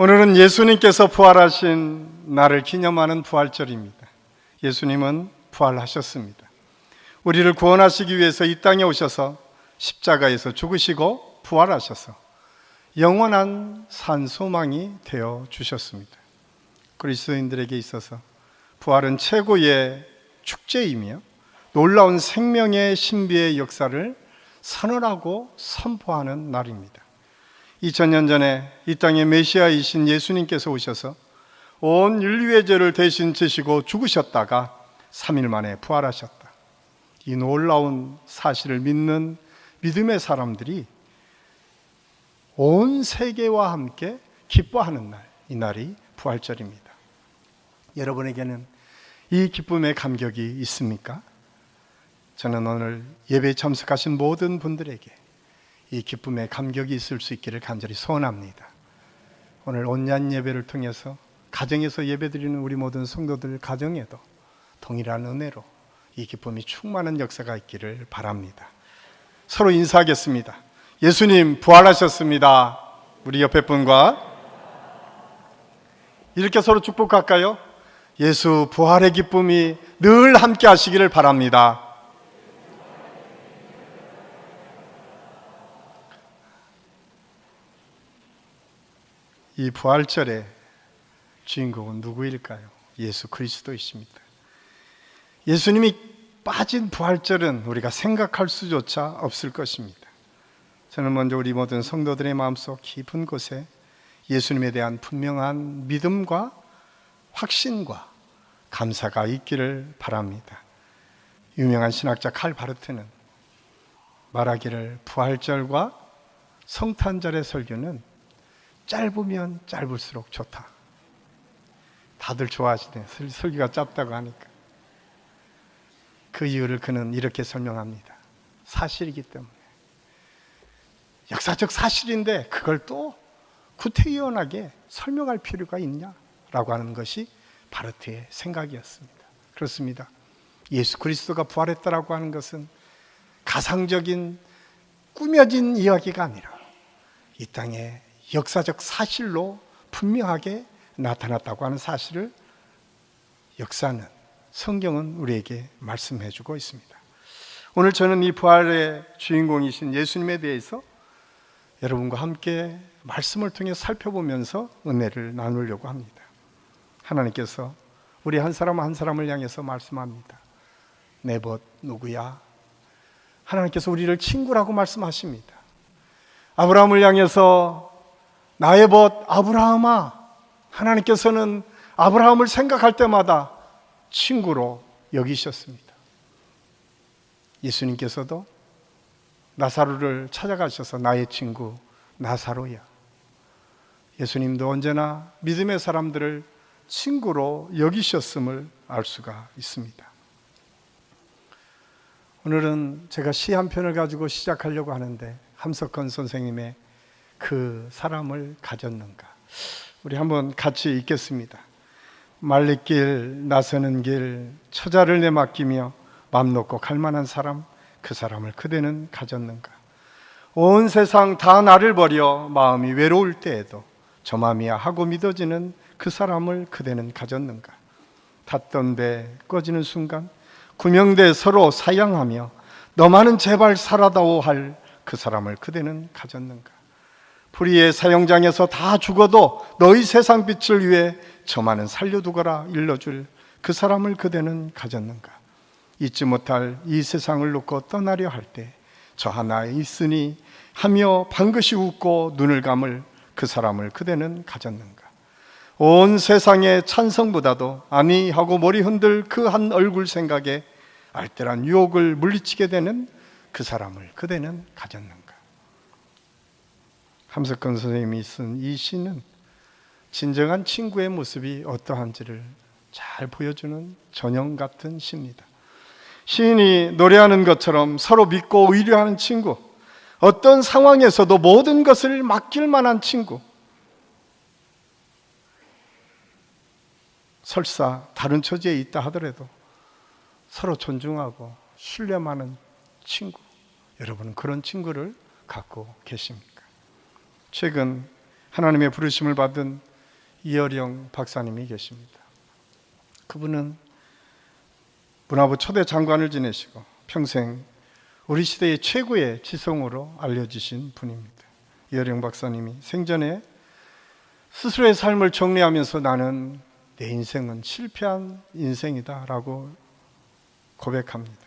오늘은 예수님께서 부활하신 날을 기념하는 부활절입니다. 예수님은 부활하셨습니다. 우리를 구원하시기 위해서 이 땅에 오셔서 십자가에서 죽으시고 부활하셔서 영원한 산소망이 되어 주셨습니다. 그리스도인들에게 있어서 부활은 최고의 축제이며 놀라운 생명의 신비의 역사를 선언하고 선포하는 날입니다. 2000년 전에 이 땅에 메시아이신 예수님께서 오셔서 온 인류의 죄를 대신 지시고 죽으셨다가 3일 만에 부활하셨다. 이 놀라운 사실을 믿는 믿음의 사람들이 온 세계와 함께 기뻐하는 날, 이 날이 부활절입니다. 여러분에게는 이 기쁨의 감격이 있습니까? 저는 오늘 예배에 참석하신 모든 분들에게 이 기쁨의 감격이 있을 수 있기를 간절히 소원합니다. 오늘 온전 예배를 통해서 가정에서 예배드리는 우리 모든 성도들 가정에도 동일한 은혜로 이 기쁨이 충만한 역사가 있기를 바랍니다. 서로 인사하겠습니다. 예수님 부활하셨습니다. 우리 옆에 분과 이렇게 서로 축복할까요? 예수 부활의 기쁨이 늘 함께 하시기를 바랍니다. 이 부활절의 주인공은 누구일까요? 예수 그리스도이십니다. 예수님이 빠진 부활절은 우리가 생각할 수조차 없을 것입니다. 저는 먼저 우리 모든 성도들의 마음속 깊은 곳에 예수님에 대한 분명한 믿음과 확신과 감사가 있기를 바랍니다. 유명한 신학자 칼 바르트는 말하기를 부활절과 성탄절의 설교는 짧으면 짧을수록 좋다. 다들 좋아하시네. 설- 설교가 짧다고 하니까. 그 이유를 그는 이렇게 설명합니다. 사실이기 때문에. 역사적 사실인데 그걸 또 구태의원하게 설명할 필요가 있냐라고 하는 것이 바르트의 생각이었습니다. 그렇습니다. 예수 그리스도가 부활했다라고 하는 것은 가상적인 꾸며진 이야기가 아니라 이 땅에 역사적 사실로 분명하게 나타났다고 하는 사실을 역사는 성경은 우리에게 말씀해 주고 있습니다. 오늘 저는 이 부활의 주인공이신 예수님에 대해서 여러분과 함께 말씀을 통해 살펴보면서 은혜를 나누려고 합니다. 하나님께서 우리 한 사람 한 사람을 향해서 말씀합니다. 내 벗 누구야? 하나님께서 우리를 친구라고 말씀하십니다. 아브라함을 향해서 나의 벗 아브라함아 하나님께서는 아브라함을 생각할 때마다 친구로 여기셨습니다. 예수님께서도 나사로를 찾아가셔서 나의 친구 나사로야. 예수님도 언제나 믿음의 사람들을 친구로 여기셨음을 알 수가 있습니다. 오늘은 제가 시 한 편을 가지고 시작하려고 하는데 함석헌 선생님의 그 사람을 가졌는가. 우리 한번 같이 읽겠습니다. 말리길 나서는 길 처자를 내맡기며 맘 놓고 갈 만한 사람 그 사람을 그대는 가졌는가. 온 세상 다 나를 버려 마음이 외로울 때에도 저 맘이야 하고 믿어지는 그 사람을 그대는 가졌는가. 탔던 배 꺼지는 순간 구명대 서로 사양하며 너만은 제발 살아다오 할 그 사람을 그대는 가졌는가. 불의의 사형장에서 다 죽어도 너희 세상 빛을 위해 저만은 살려두거라 일러줄 그 사람을 그대는 가졌는가. 잊지 못할 이 세상을 놓고 떠나려 할 때 저 하나 있으니 하며 반드시 웃고 눈을 감을 그 사람을 그대는 가졌는가. 온 세상의 찬성보다도 아니 하고 머리 흔들 그 한 얼굴 생각에 알뜰한 유혹을 물리치게 되는 그 사람을 그대는 가졌는가. 함석헌 선생님이 쓴 이 시는 진정한 친구의 모습이 어떠한지를 잘 보여주는 전형 같은 시입니다. 시인이 노래하는 것처럼 서로 믿고 의뢰하는 친구, 어떤 상황에서도 모든 것을 맡길 만한 친구, 설사 다른 처지에 있다 하더라도 서로 존중하고 신뢰하는 친구, 여러분은 그런 친구를 갖고 계십니까? 최근 하나님의 부르심을 받은 이어령 박사님이 계십니다. 그분은 문화부 초대 장관을 지내시고 평생 우리 시대의 최고의 지성으로 알려지신 분입니다. 이어령 박사님이 생전에 스스로의 삶을 정리하면서 나는 내 인생은 실패한 인생이다라고 고백합니다.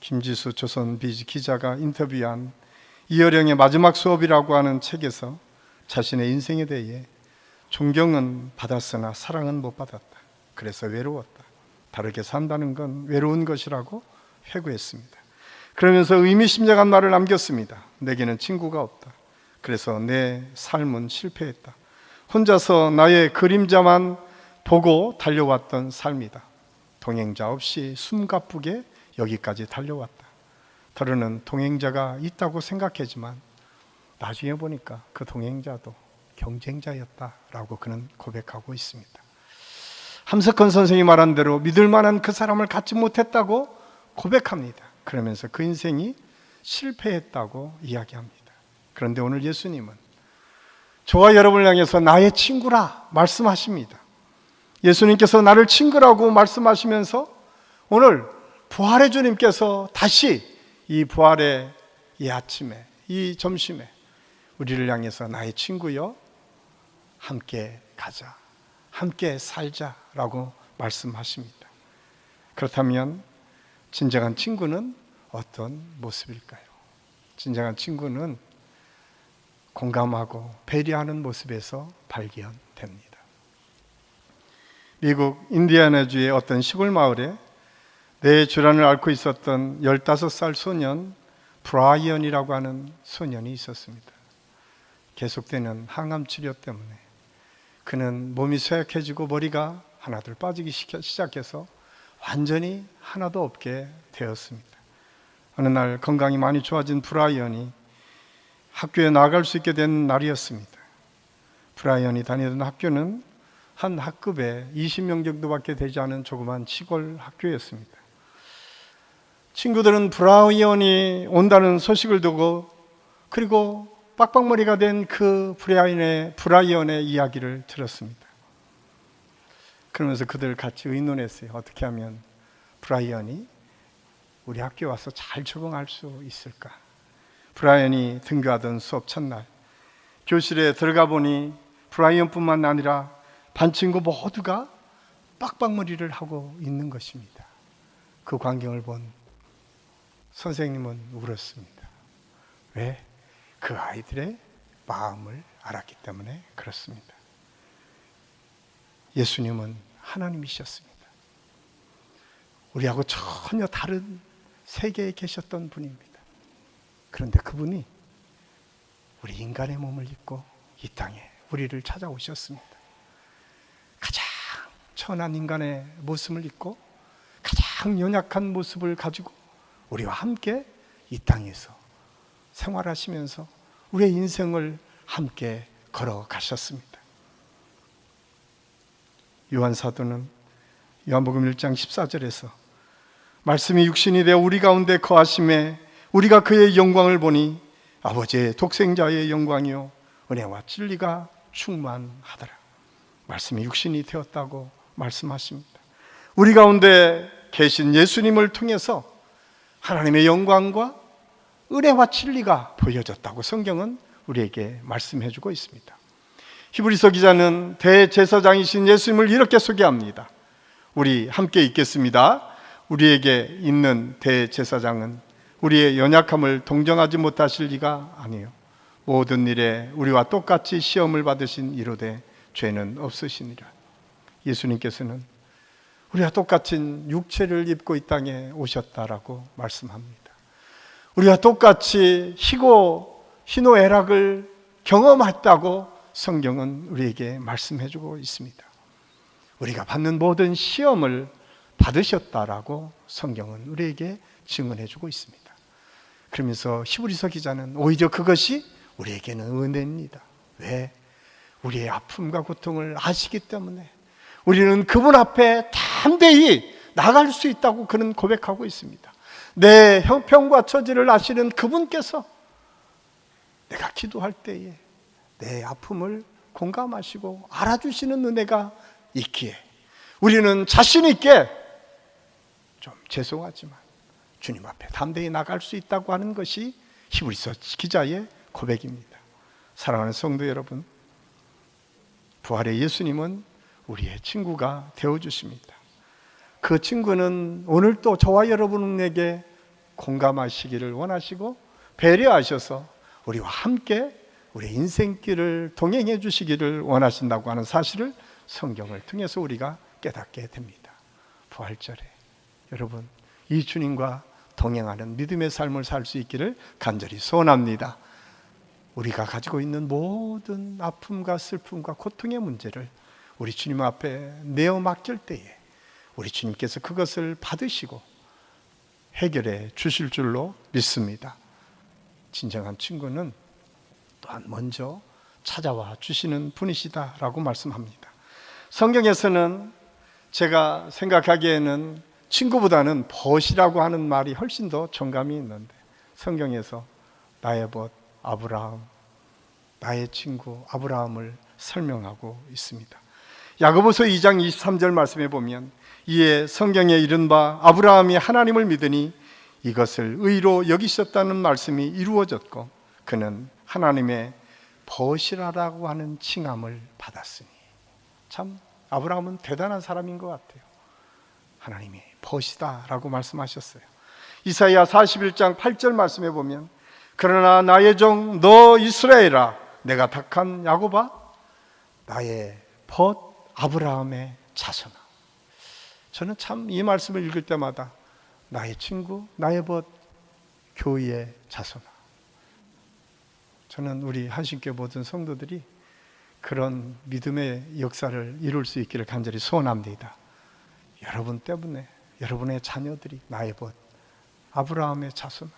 김지수 조선 비지 기자가 인터뷰한 이어령의 마지막 수업이라고 하는 책에서 자신의 인생에 대해 존경은 받았으나 사랑은 못 받았다. 그래서 외로웠다. 다르게 산다는 건 외로운 것이라고 회고했습니다. 그러면서 의미심장한 말을 남겼습니다. 내게는 친구가 없다. 그래서 내 삶은 실패했다. 혼자서 나의 그림자만 보고 달려왔던 삶이다. 동행자 없이 숨가쁘게 여기까지 달려왔다. 더러는 동행자가 있다고 생각했지만 나중에 보니까 그 동행자도 경쟁자였다라고 그는 고백하고 있습니다. 함석헌 선생이 말한 대로 믿을 만한 그 사람을 갖지 못했다고 고백합니다. 그러면서 그 인생이 실패했다고 이야기합니다. 그런데 오늘 예수님은 저와 여러분을 향해서 나의 친구라 말씀하십니다. 예수님께서 나를 친구라고 말씀하시면서 오늘 부활의 주님께서 다시 이 부활의 이 아침에 이 점심에 우리를 향해서 나의 친구여 함께 가자. 함께 살자라고 말씀하십니다. 그렇다면 진정한 친구는 어떤 모습일까요? 진정한 친구는 공감하고 배려하는 모습에서 발견됩니다. 미국 인디아나주의 어떤 시골 마을에 뇌 질환을 앓고 있었던 15살 소년 브라이언이라고 하는 소년이 있었습니다. 계속되는 항암 치료 때문에 그는 몸이 쇠약해지고 머리가 하나둘 빠지기 시작해서 완전히 하나도 없게 되었습니다. 어느 날 건강이 많이 좋아진 브라이언이 학교에 나갈 수 있게 된 날이었습니다. 브라이언이 다니던 학교는 한 학급에 20명 정도밖에 되지 않은 조그만 시골 학교였습니다. 친구들은 브라이언이 온다는 소식을 두고 그리고 빡빡머리가 된 그 브라이언의, 브라이언의 이야기를 들었습니다. 그러면서 그들 같이 의논했어요. 어떻게 하면 브라이언이 우리 학교에 와서 잘 적응할 수 있을까? 브라이언이 등교하던 수업 첫날 교실에 들어가 보니 브라이언뿐만 아니라 반 친구 모두가 빡빡머리를 하고 있는 것입니다. 그 광경을 본 선생님은 울었습니다. 왜? 그 아이들의 마음을 알았기 때문에 그렇습니다. 예수님은 하나님이셨습니다. 우리하고 전혀 다른 세계에 계셨던 분입니다. 그런데 그분이 우리 인간의 몸을 입고 이 땅에 우리를 찾아오셨습니다. 가장 천한 인간의 모습을 입고 가장 연약한 모습을 가지고 우리와 함께 이 땅에서 생활하시면서 우리의 인생을 함께 걸어가셨습니다. 요한 사도는 요한복음 1장 14절에서 말씀이 육신이 되어 우리 가운데 거하심에 우리가 그의 영광을 보니 아버지의 독생자의 영광이요 은혜와 진리가 충만하더라. 말씀이 육신이 되었다고 말씀하십니다. 우리 가운데 계신 예수님을 통해서 하나님의 영광과 은혜와 진리가 보여졌다고 성경은 우리에게 말씀해 주고 있습니다. 히브리서 기자는 대제사장이신 예수님을 이렇게 소개합니다. 우리 함께 읽겠습니다. 우리에게 있는 대제사장은 우리의 연약함을 동정하지 못하실 리가 아니에요. 모든 일에 우리와 똑같이 시험을 받으신 이로되 죄는 없으시니라. 예수님께서는 우리와 똑같은 육체를 입고 이 땅에 오셨다라고 말씀합니다. 우리와 똑같이 희고 희노애락을 경험했다고 성경은 우리에게 말씀해 주고 있습니다. 우리가 받는 모든 시험을 받으셨다라고 성경은 우리에게 증언해 주고 있습니다. 그러면서 히브리서 기자는 오히려 그것이 우리에게는 은혜입니다. 왜? 우리의 아픔과 고통을 아시기 때문에 우리는 그분 앞에 담대히 나갈 수 있다고 그는 고백하고 있습니다. 내 형편과 처지를 아시는 그분께서 내가 기도할 때에 내 아픔을 공감하시고 알아주시는 은혜가 있기에 우리는 자신 있게 좀 죄송하지만 주님 앞에 담대히 나갈 수 있다고 하는 것이 히브리서 기자의 고백입니다. 사랑하는 성도 여러분, 부활의 예수님은 우리의 친구가 되어 주십니다. 그 친구는 오늘 또 저와 여러분에게 공감하시기를 원하시고 배려하셔서 우리와 함께 우리 인생길을 동행해 주시기를 원하신다고 하는 사실을 성경을 통해서 우리가 깨닫게 됩니다. 부활절에 여러분 이 주님과 동행하는 믿음의 삶을 살 수 있기를 간절히 소원합니다. 우리가 가지고 있는 모든 아픔과 슬픔과 고통의 문제를 우리 주님 앞에 내어 맡길 때에 우리 주님께서 그것을 받으시고 해결해 주실 줄로 믿습니다. 진정한 친구는 또한 먼저 찾아와 주시는 분이시다라고 말씀합니다. 성경에서는 제가 생각하기에는 친구보다는 벗이라고 하는 말이 훨씬 더 정감이 있는데 성경에서 나의 벗 아브라함 나의 친구 아브라함을 설명하고 있습니다. 야고보서 2장 23절 말씀에 보면 이에 성경에 이른 바 아브라함이 하나님을 믿으니 이것을 의로 여기셨다는 말씀이 이루어졌고 그는 하나님의 벗이라라고 하는 칭함을 받았으니 참 아브라함은 대단한 사람인 것 같아요. 하나님이 벗이다라고 말씀하셨어요. 이사야 41장 8절 말씀에 보면 그러나 나의 종 너 이스라엘아 내가 택한 야곱아 나의 벗 아브라함의 자손아 저는 참 이 말씀을 읽을 때마다 나의 친구 나의 벗 교회의 자손아 저는 우리 한신교 모든 성도들이 그런 믿음의 역사를 이룰 수 있기를 간절히 소원합니다. 여러분 때문에 여러분의 자녀들이 나의 벗 아브라함의 자손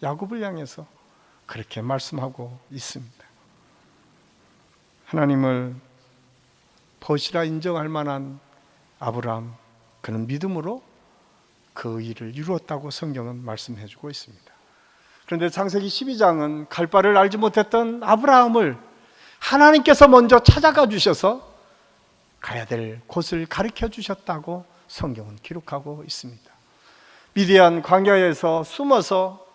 야곱을 향해서 그렇게 말씀하고 있습니다. 하나님을 벗이라 인정할 만한 아브라함 그는 믿음으로 그 일을 이루었다고 성경은 말씀해 주고 있습니다. 그런데 창세기 12장은 갈 바를 알지 못했던 아브라함을 하나님께서 먼저 찾아가 주셔서 가야 될 곳을 가르쳐 주셨다고 성경은 기록하고 있습니다. 미디안 광야에서 숨어서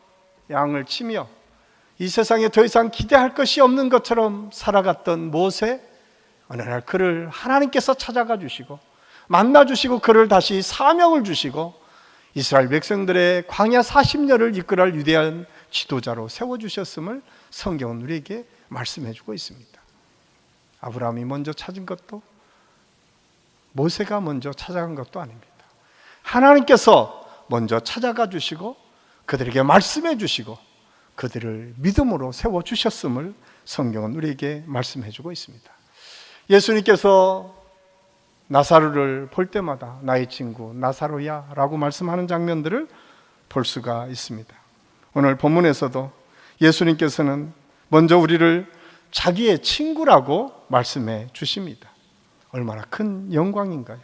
양을 치며 이 세상에 더 이상 기대할 것이 없는 것처럼 살아갔던 모세 어느 날 그를 하나님께서 찾아가 주시고 만나 주시고 그를 다시 사명을 주시고 이스라엘 백성들의 광야 40년을 이끌어갈 위대한 지도자로 세워 주셨음을 성경은 우리에게 말씀해 주고 있습니다. 아브라함이 먼저 찾은 것도 모세가 먼저 찾아간 것도 아닙니다. 하나님께서 먼저 찾아가 주시고 그들에게 말씀해 주시고 그들을 믿음으로 세워 주셨음을 성경은 우리에게 말씀해 주고 있습니다. 예수님께서 나사로를 볼 때마다 나의 친구 나사로야 라고 말씀하는 장면들을 볼 수가 있습니다. 오늘 본문에서도 예수님께서는 먼저 우리를 자기의 친구라고 말씀해 주십니다. 얼마나 큰 영광인가요?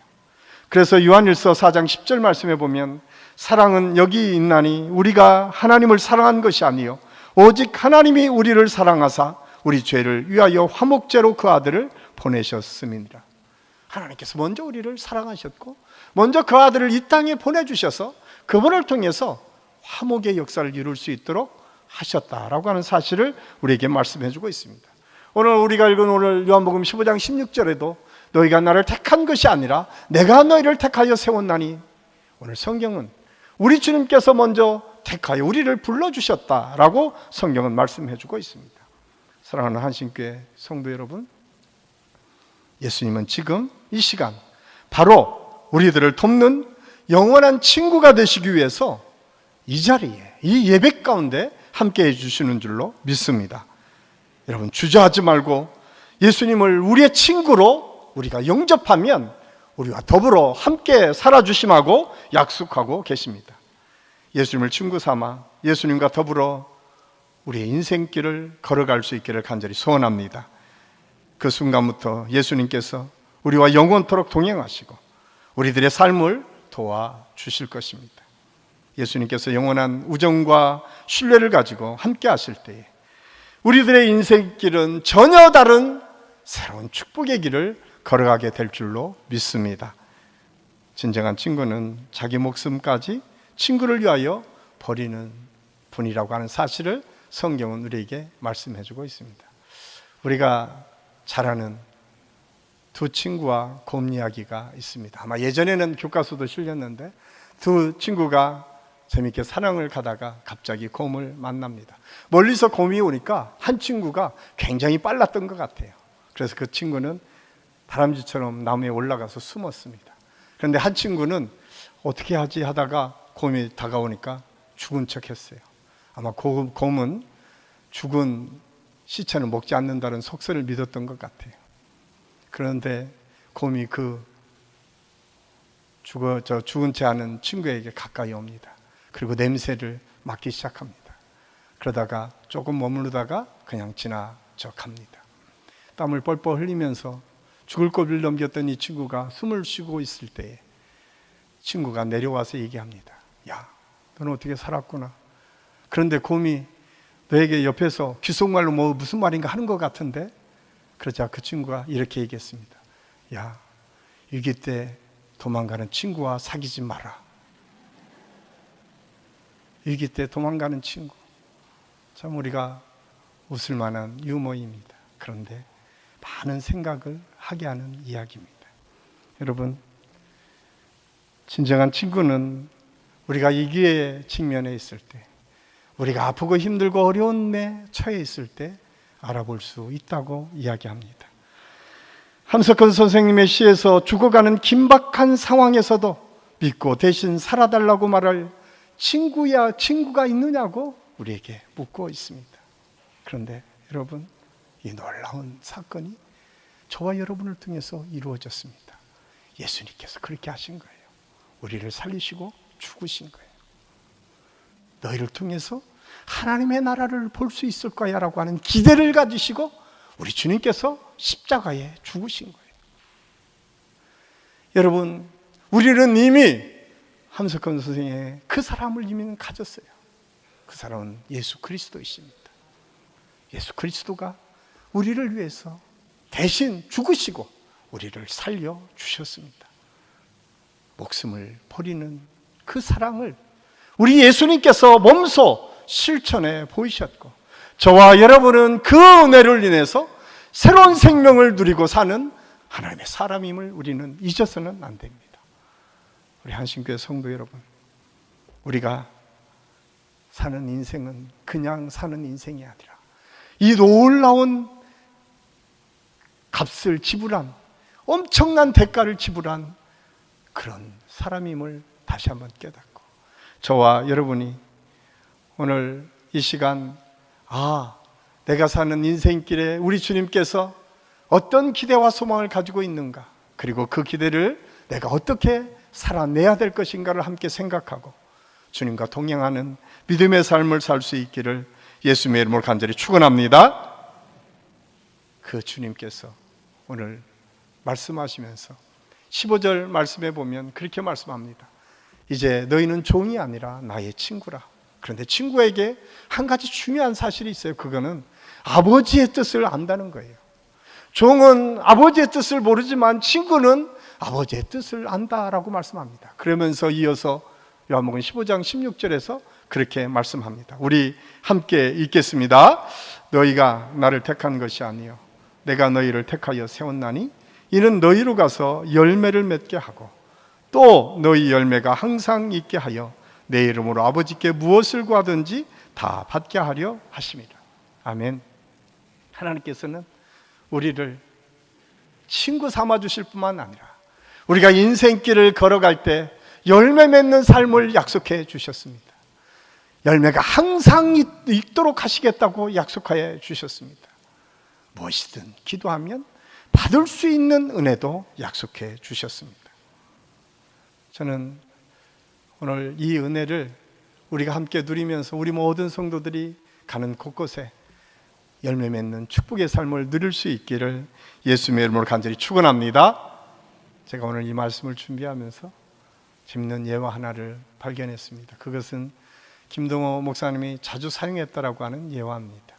그래서 요한일서 4장 10절 말씀에 보면 사랑은 여기 있나니 우리가 하나님을 사랑한 것이 아니요 오직 하나님이 우리를 사랑하사 우리 죄를 위하여 화목제로 그 아들을 보내셨음이니라. 하나님께서 먼저 우리를 사랑하셨고 먼저 그 아들을 이 땅에 보내 주셔서 그분을 통해서 화목의 역사를 이룰 수 있도록 하셨다라고 하는 사실을 우리에게 말씀해 주고 있습니다. 오늘 우리가 읽은 오늘 요한복음 15장 16절에도 너희가 나를 택한 것이 아니라 내가 너희를 택하여 세웠나니 오늘 성경은 우리 주님께서 먼저 택하여 우리를 불러주셨다라고 성경은 말씀해 주고 있습니다. 사랑하는 한신교회 성도 여러분, 예수님은 지금 이 시간 바로 우리들을 돕는 영원한 친구가 되시기 위해서 이 자리에, 이 예배 가운데 함께 해 주시는 줄로 믿습니다. 여러분, 주저하지 말고 예수님을 우리의 친구로 우리가 영접하면 우리와 더불어 함께 살아 주심하고 약속하고 계십니다. 예수님을 친구 삼아 예수님과 더불어 우리의 인생길을 걸어갈 수 있기를 간절히 소원합니다. 그 순간부터 예수님께서 우리와 영원토록 동행하시고 우리들의 삶을 도와 주실 것입니다. 예수님께서 영원한 우정과 신뢰를 가지고 함께 하실 때에 우리들의 인생길은 전혀 다른 새로운 축복의 길을 걸어가게 될 줄로 믿습니다. 진정한 친구는 자기 목숨까지 친구를 위하여 버리는 분이라고 하는 사실을 성경은 우리에게 말씀해 주고 있습니다. 우리가 잘 아는 두 친구와 곰 이야기가 있습니다. 아마 예전에는 교과서도 실렸는데 두 친구가 재밌게 사랑을 가다가 갑자기 곰을 만납니다. 멀리서 곰이 오니까 한 친구가 굉장히 빨랐던 것 같아요. 그래서 그 친구는 다람쥐처럼 나무에 올라가서 숨었습니다. 그런데 한 친구는 어떻게 하지 하다가 곰이 다가오니까 죽은 척 했어요. 아마 곰, 곰은 죽은 시체는 먹지 않는다는 속설을 믿었던 것 같아요. 그런데 곰이 그 죽어 저 죽은 채 하는 친구에게 가까이 옵니다. 그리고 냄새를 맡기 시작합니다. 그러다가 조금 머무르다가 그냥 지나쳐 갑니다. 땀을 뻘뻘 흘리면서 죽을 고비를 넘겼던 이 친구가 숨을 쉬고 있을 때에 친구가 내려와서 얘기합니다. 야, 너는 어떻게 살았구나. 그런데 곰이 너에게 옆에서 귓속말로 뭐 무슨 말인가 하는 것 같은데 그러자 그 친구가 이렇게 얘기했습니다. 야, 위기 때 도망가는 친구와 사귀지 마라. 위기 때 도망가는 친구. 참 우리가 웃을 만한 유머입니다. 그런데 많은 생각을 하게 하는 이야기입니다. 여러분, 진정한 친구는 우리가 위기의 직면에 있을 때, 우리가 아프고 힘들고 어려움에 처해 있을 때 알아볼 수 있다고 이야기합니다. 함석헌 선생님의 시에서 죽어가는 긴박한 상황에서도 믿고 대신 살아달라고 말할 친구야, 친구가 있느냐고 우리에게 묻고 있습니다. 그런데 여러분, 이 놀라운 사건이 저와 여러분을 통해서 이루어졌습니다. 예수님께서 그렇게 하신 거예요. 우리를 살리시고 죽으신 거예요. 너희를 통해서 하나님의 나라를 볼 수 있을 거야 라고 하는 기대를 가지시고 우리 주님께서 십자가에 죽으신 거예요. 여러분, 우리는 이미 함석헌 선생의 그 사람을 이미 가졌어요. 그 사람은 예수 그리스도이십니다. 예수 그리스도가 우리를 위해서 대신 죽으시고 우리를 살려 주셨습니다. 목숨을 버리는 그 사랑을 우리 예수님께서 몸소 실천해 보이셨고 저와 여러분은 그 은혜를 인해서 새로운 생명을 누리고 사는 하나님의 사람임을 우리는 잊어서는 안 됩니다. 우리 한신교회 성도 여러분, 우리가 사는 인생은 그냥 사는 인생이 아니라 이 놀라운 값을 지불한 엄청난 대가를 지불한 그런 사람임을 다시 한번 깨닫고 저와 여러분이 오늘 이 시간 아 내가 사는 인생길에 우리 주님께서 어떤 기대와 소망을 가지고 있는가 그리고 그 기대를 내가 어떻게 살아내야 될 것인가를 함께 생각하고 주님과 동행하는 믿음의 삶을 살 수 있기를 예수님의 이름으로 간절히 축원합니다. 그 주님께서 오늘 말씀하시면서 15절 말씀해 보면 그렇게 말씀합니다. 이제 너희는 종이 아니라 나의 친구라. 그런데 친구에게 한 가지 중요한 사실이 있어요. 그거는 아버지의 뜻을 안다는 거예요. 종은 아버지의 뜻을 모르지만 친구는 아버지의 뜻을 안다라고 말씀합니다. 그러면서 이어서 요한복음 15장 16절에서 그렇게 말씀합니다. 우리 함께 읽겠습니다. 너희가 나를 택한 것이 아니요 내가 너희를 택하여 세웠나니 이는 너희로 가서 열매를 맺게 하고 또 너희 열매가 항상 있게 하여 내 이름으로 아버지께 무엇을 구하든지 다 받게 하려 하심이라. 아멘. 하나님께서는 우리를 친구 삼아 주실 뿐만 아니라 우리가 인생길을 걸어갈 때 열매 맺는 삶을 약속해 주셨습니다. 열매가 항상 있도록 하시겠다고 약속하여 주셨습니다. 무엇이든 기도하면 받을 수 있는 은혜도 약속해 주셨습니다. 저는 오늘 이 은혜를 우리가 함께 누리면서 우리 모든 성도들이 가는 곳곳에 열매 맺는 축복의 삶을 누릴 수 있기를 예수님의 이름으로 간절히 축원합니다. 제가 오늘 이 말씀을 준비하면서 재밌는 예화 하나를 발견했습니다. 그것은 김동호 목사님이 자주 사용했다라고 하는 예화입니다.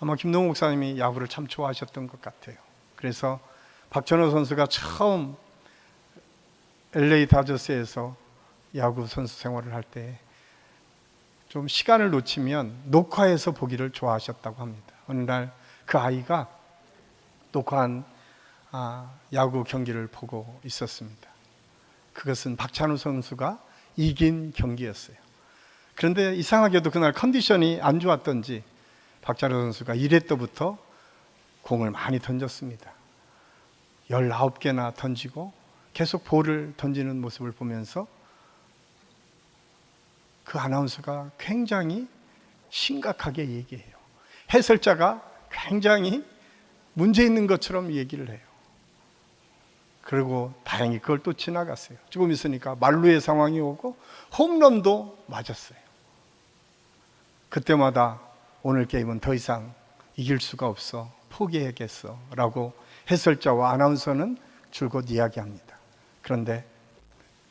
아마 김동호 목사님이 야구를 참 좋아하셨던 것 같아요. 그래서 박찬호 선수가 처음 LA 다저스에서 야구 선수 생활을 할 때 좀 시간을 놓치면 녹화해서 보기를 좋아하셨다고 합니다. 어느 날 그 아이가 녹화한 아, 야구 경기를 보고 있었습니다. 그것은 박찬호 선수가 이긴 경기였어요. 그런데 이상하게도 그날 컨디션이 안 좋았던지 박찬호 선수가 1회 때부터 공을 많이 던졌습니다. 19개나 던지고 계속 볼을 던지는 모습을 보면서 그 아나운서가 굉장히 심각하게 얘기해요. 해설자가 굉장히 문제 있는 것처럼 얘기를 해요. 그리고 다행히 그걸 또 지나갔어요. 조금 있으니까 말루의 상황이 오고 홈런도 맞았어요. 그때마다 오늘 게임은 더 이상 이길 수가 없어. 포기해야겠어. 라고 해설자와 아나운서는 줄곧 이야기합니다. 그런데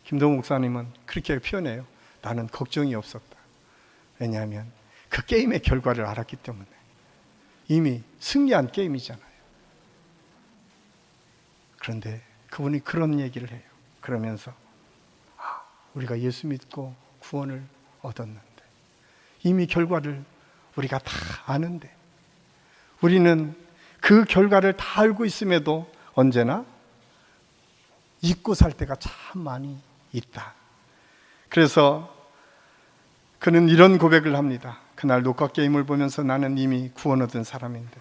김동욱 목사님은 그렇게 표현해요. 나는 걱정이 없었다. 왜냐하면 그 게임의 결과를 알았기 때문에 이미 승리한 게임이잖아요. 그런데 그분이 그런 얘기를 해요. 그러면서 아, 우리가 예수 믿고 구원을 얻었는데 이미 결과를 우리가 다 아는데 우리는 그 결과를 다 알고 있음에도 언제나 잊고 살 때가 참 많이 있다. 그래서 그는 이런 고백을 합니다. 그날 녹화 게임을 보면서 나는 이미 구원 얻은 사람인데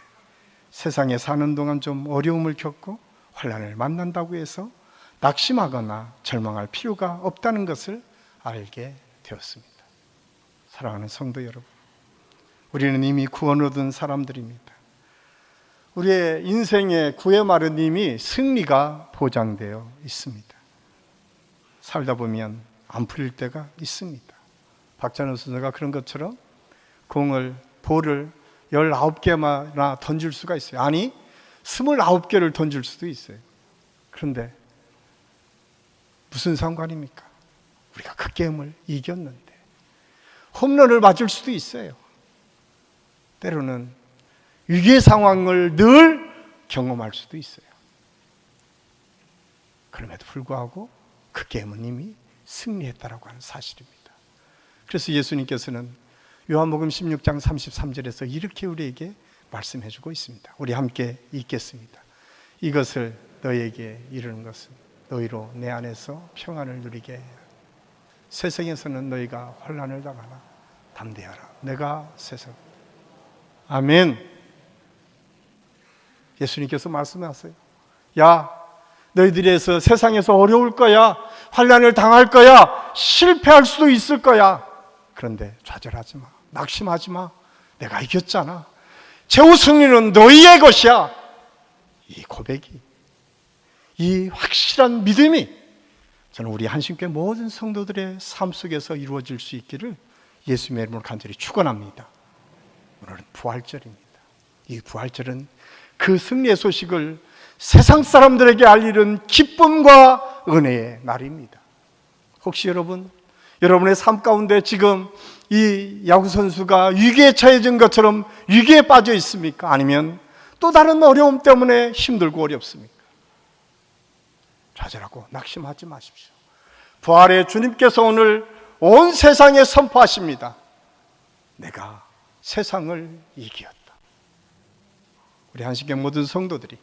세상에 사는 동안 좀 어려움을 겪고 환란을 만난다고 해서 낙심하거나 절망할 필요가 없다는 것을 알게 되었습니다. 사랑하는 성도 여러분, 우리는 이미 구원 얻은 사람들입니다. 우리의 인생의 구의 말은 이미 승리가 보장되어 있습니다. 살다 보면 안 풀릴 때가 있습니다. 박찬호 선수가 그런 것처럼 공을 볼을 19개나 던질 수가 있어요. 아니, 29개를 던질 수도 있어요. 그런데 무슨 상관입니까? 우리가 그 게임을 이겼는데 홈런을 맞을 수도 있어요. 때로는 위기의 상황을 늘 경험할 수도 있어요. 그럼에도 불구하고 그 게임은 이미 승리했다라고 하는 사실입니다. 그래서 예수님께서는 요한복음 16장 33절에서 이렇게 우리에게 말씀해 주고 있습니다. 우리 함께 읽겠습니다. 이것을 너에게 이르는 것은 너희로 내 안에서 평안을 누리게. 세상에서는 너희가 환란을 당하나 담대하라. 내가 세상. 아멘. 예수님께서 말씀하세요. 야, 너희들에서 세상에서 어려울 거야. 환란을 당할 거야. 실패할 수도 있을 거야. 그런데 좌절하지 마. 낙심하지 마. 내가 이겼잖아. 최후 승리는 너희의 것이야. 이 고백이, 이 확실한 믿음이 저는 우리 한신교회 모든 성도들의 삶 속에서 이루어질 수 있기를 예수님의 이름으로 간절히 축원합니다. 오늘은 부활절입니다. 이 부활절은 그 승리의 소식을 세상 사람들에게 알리는 기쁨과 은혜의 날입니다. 혹시 여러분, 여러분의 삶 가운데 지금 이 야구 선수가 위기에 처해진 것처럼 위기에 빠져 있습니까? 아니면 또 다른 어려움 때문에 힘들고 어렵습니까? 좌절하고 낙심하지 마십시오. 부활의 주님께서 오늘 온 세상에 선포하십니다. 내가 세상을 이기었다. 우리 한식의 모든 성도들이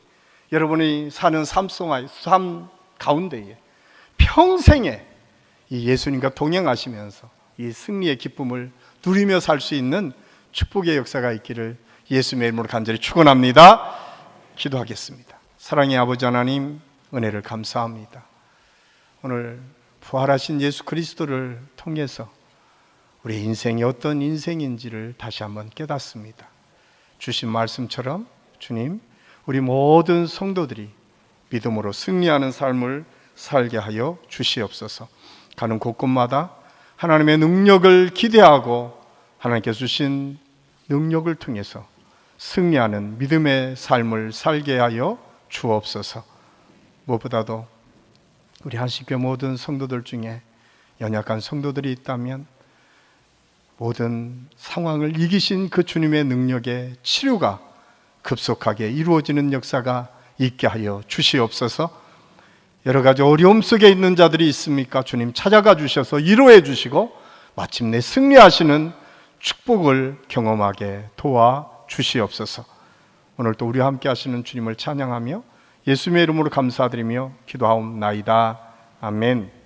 여러분이 사는 삶 가운데에 평생에 이 예수님과 동행하시면서 이 승리의 기쁨을 누리며 살 수 있는 축복의 역사가 있기를 예수님의 이름으로 간절히 축원합니다. 기도하겠습니다. 사랑의 아버지 하나님 은혜를 감사합니다. 오늘 부활하신 예수 그리스도를 통해서 우리 인생이 어떤 인생인지를 다시 한번 깨닫습니다. 주신 말씀처럼 주님, 우리 모든 성도들이 믿음으로 승리하는 삶을 살게 하여 주시옵소서. 가는 곳곳마다 하나님의 능력을 기대하고 하나님께 주신 능력을 통해서 승리하는 믿음의 삶을 살게 하여 주옵소서. 무엇보다도 우리 한식교 모든 성도들 중에 연약한 성도들이 있다면 모든 상황을 이기신 그 주님의 능력의 치료가 급속하게 이루어지는 역사가 있게 하여 주시옵소서. 여러 가지 어려움 속에 있는 자들이 있습니까? 주님 찾아가 주셔서 위로해 주시고 마침내 승리하시는 축복을 경험하게 도와 주시옵소서. 오늘 또 우리와 함께 하시는 주님을 찬양하며 예수님의 이름으로 감사드리며 기도하옵나이다. 아멘.